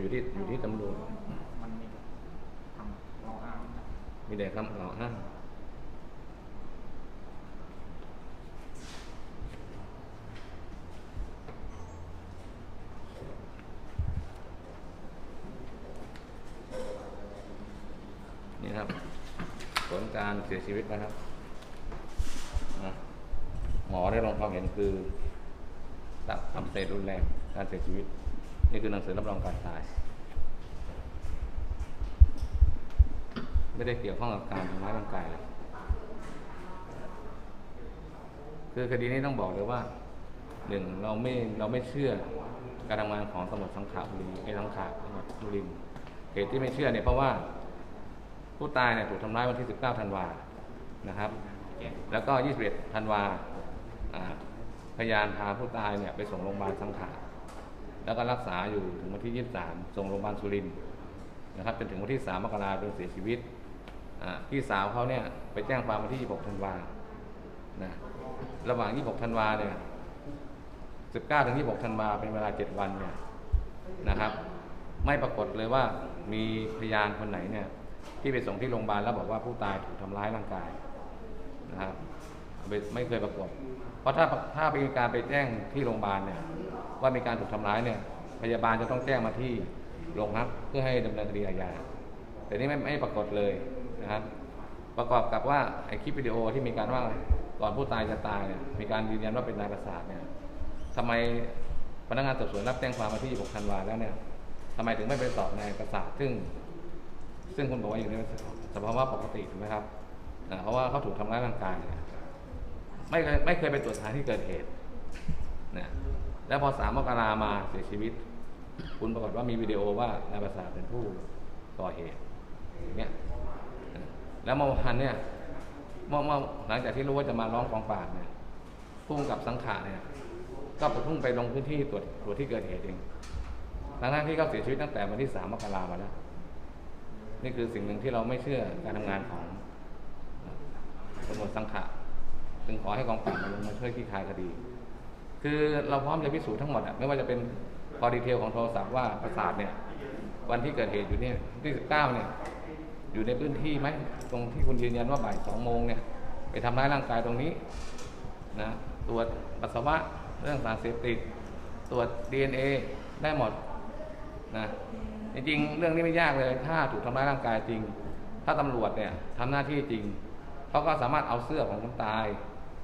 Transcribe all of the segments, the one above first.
อยู่ที่อยู่ที่ตำรวจมันมีทำเราอ้างนะมีแต่คำกล่าวอ้างนี่ครับ ผลการเสียชีวิตนะครับอะหมอได้ลงความเห็นคือตับอักเสบรุนแรงการเสียชีวิต นี่คือหนังสือรับรองการตาย ไม่ได้เกี่ยวข้องกับการทำร้ายร่างกายเลยคือคดีนี้ต้องบอกเลยว่าหนึ่งเราไม่เราไม่เชื่อการทำงานของตำรวจสังขาบุรีไอ้สังขจังหวัดบุรีเหตุที่ไม่เชื่อเนี่ยเพราะว่าผู้ตายเนี่ยถูกทำร้ายวันที่ 19 ธันวานะครับ แล้วก็ 21 ธันวาพยานพาผู้ตายเนี่ยไปส่งโรงพยาบาลสังขะ แล้วก็รักษาอยู่ถึงวันที่ 23 ส่งโรงพยาบาลสุรินทร์นะครับจนถึงวันที่ 3 มกราคมจนเสียชีวิตพี่สาวเขาเนี่ยไปแจ้งความวันที่ 26 ธันวานะระหว่าง 26 ธันวาเนี่ย 19 ถึง 26 ธันวาเป็นเวลา 7 วันเนี่ยนะครับ ไม่ปรากฏเลยว่ามีพยานคนไหนเนี่ยที่ไปส่งที่โรงพยาบาลแล้วบอกว่าผู้ตายถูกทำร้ายร่างกายนะครับ ไม่เคยปรากฏเพราะถ้าถ้ามีการไปแจ้งที่โรงพยาบาลเนี่ยว่ามีการถูกทำร้ายเนี่ยพยาบาลจะต้องแจ้งมาที่โรงพักเพื่อให้ดำเนินคดีอาญาแต่นี่ไม่ไม่ปรากฏเลยนะครับ ประกอบกับว่าไอคลิปวิดีโอที่มีการว่าก่อนผู้ตายจะตายเนี่ยมีการยืนยันว่าเป็นนายประสาทเนี่ยทำไมพนักงานสอบสวนรับแจ้งความมาที่6ธันวาแล้วเนี่ยทำไมถึงไม่ไปสอบนายประสาทซึ่ง ซึ่งคุณบอกว่าอยู่ในสภาวะปกติถูกไหมครับเพราะว่าเขาถูกทำร้ายร่างกายเนี่ย ไม่เคยไม่เคยไปตรวจสถานที่เกิดเหตุนะแล้วพอสามมกรามาเสียชีวิต คุณปรากฏว่ามีวิดีโอว่านายประสาทเป็นผู้ก่อเหตุอย่างเงี้ยแล้วเมื่อวานเนี่ยเมื่อเมื่อหลังจากที่รู้ว่าจะมาร้องกองปราบเนี่ยผู้กำกับสังขารเนี่ยก็เพุ่งไปลงพื้นที่ตรวจตรวจที่เกิดเหตุเองทั้งๆที่เขาเสียชีวิตตั้งแต่วันที่สามมกรามาแล้ว นี่คือสิ่งหนึ่งที่เราไม่เชื่อการทำงานของตำรวจสังขะ จึงขอให้กองปราบมาลงมาช่วยคลี่คลายคดี คือเราพร้อมจะพิสูจน์ทั้งหมดอะไม่ว่าจะเป็นพอดีเทลของโทรศัพท์ว่าประสาทเนี่ย วันที่เกิดเหตุอยู่เนี่ยที่สิบเก้าเนี่ย อยู่ในพื้นที่ไหมตรงที่คุณยืนยันว่าบ่ายสองโมงเนี่ย ไปทำร้ายร่างกายตรงนี้นะตรวจปัสสาวะเรื่องสารเสพติดตรวจ DNA ได้หมดนะจริงๆ เรื่องนี้ไม่ยากเลย ถ้าถูกทำร้ายร่างกายจริง ถ้าตำรวจเนี่ยทำหน้าที่จริงเขาก็สามารถเอาเสื้อของคนตาย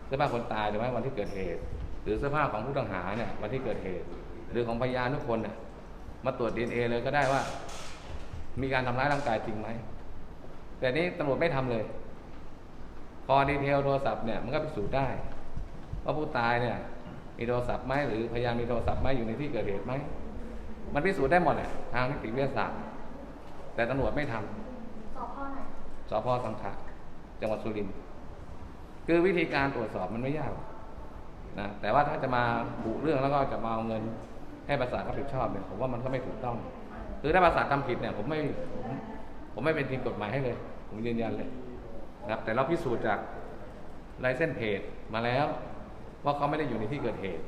เสื้อผ้าคนตายหรือไม่วันที่เกิดเหตุ หรือเสื้อผ้าของผู้ต้องหาเนี่ยวันที่เกิดเหตุ หรือของพยานทุกคนเนี่ยมาตรวจดีเอเลยก็ได้ว่า มีการทำร้ายร่างกายจริงไหมแต่นี้ตำรวจไม่ทำเลย พอดีเทลโทรศัพท์เนี่ยมันก็พิสูจน์ได้ว่าผู้ตายเนี่ย มีโทรศัพท์ไหมหรือพยานมีโทรศัพท์ไหมอยู่ในที่เกิดเหตุไหมมันพิสูจน์ได้หมดแหละทางนิติวิทยาศาสตร์ แต่ตำรวจไม่ทำสอบพ่อไหนสพสังขะจังหวัดสุรินทร์ คือวิธีการตรวจสอบมันไม่ยากนะแต่ว่าถ้าจะมาบุเรื่องแล้วก็จะมาเอาเงินให้ประสาทรับผิดชอบเนี่ยผมว่ามันก็ไม่ถูกต้อง คือถ้าประสาททำผิดเนี่ยผมไม่ผมผมไม่เป็นทีมกฎหมายให้เลย ผมยืนยันเลยนะครับ แต่เราพิสูจน์จากลายเส้นเพจมาแล้ว ว่าเขาไม่ได้อยู่ในที่เกิดเหตุ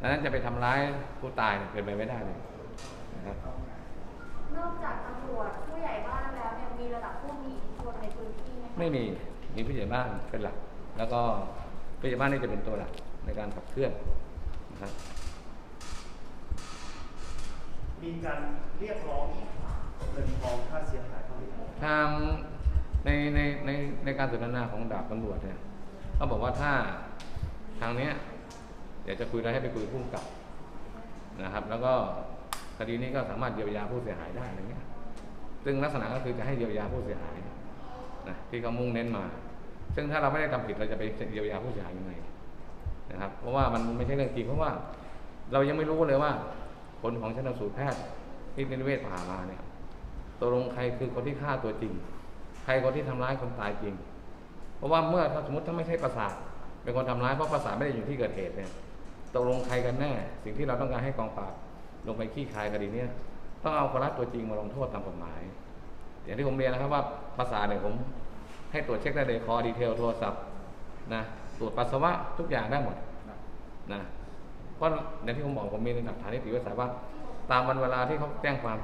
ดังนั้นจะไปทำร้ายผู้ตายเนี่ยเป็นไปไม่ได้เลยนะครับนอกจากตำรวจผู้ใหญ่บ้านแล้วเนี่ยมีระดับผู้มีอิทธิพลในพื้นที่ไหมคะไม่มีมีผู้ใหญ่บ้านเป็นหลัก แล้วก็ผู้ใหญ่บ้านนี่จะเป็นตัวหลักในการขับเคลื่อนนะครับมีการเรียกร้องเงินทองค่าเสียหายเท่าไหร่ทางในในในในการสนทนาของดาบตำรวจเนี่ยเขาบอกว่าถ้าทางเนี้ยเดี๋ยวจะคุยอะไรให้ไปคุยกับผู้กำกับนะครับ แล้วก็คดีนี้ก็สามารถเยียวยาผู้เสียหายได้อะไรเงี้ยซึ่งลักษณะก็คือจะให้เยียวยาผู้เสียหายนะที่เขามุ่งเน้นมา ซึ่งถ้าเราไม่ได้ทำผิดเราจะไปเยียวยาผู้เสียหายยังไงนะครับ เพราะว่ามันไม่ใช่เรื่องจริงเพราะว่า เรายังไม่รู้เลยว่า ผลของชันสูตรแพทย์ที่นิติเวชผ่ามาเนี่ยตกลงใครคือคนที่ฆ่าตัวจริง ใครคนที่ทำร้ายคนตายจริง เพราะว่าเมื่อถ้าสมมติถ้าไม่ใช่ประสาทเป็นคนทำร้ายเพราะประสาทไม่ได้อยู่ที่เกิดเหตุเนี่ยตกลงใครกันแน่ สิ่งที่เราต้องการให้กองปราบลงไปขี้คายคดีเนี้ยต้องเอาคนร้ายตัวจริงมาลงโทษตามกฎหมาย อย่างที่ผมเรียนนะครับว่าภาษาเนี่ยผม ให้ตรวจเช็คได้เลยคอดีเทลโทรศัพท์นะตรวจปัสสาวะทุกอย่างได้หมดนะเพราะอย่างที่ผมบอกผมมีหลักฐานนิติวิทยาศาสตร์ว่า ตามวันเวลาที่เขาแจ้งความ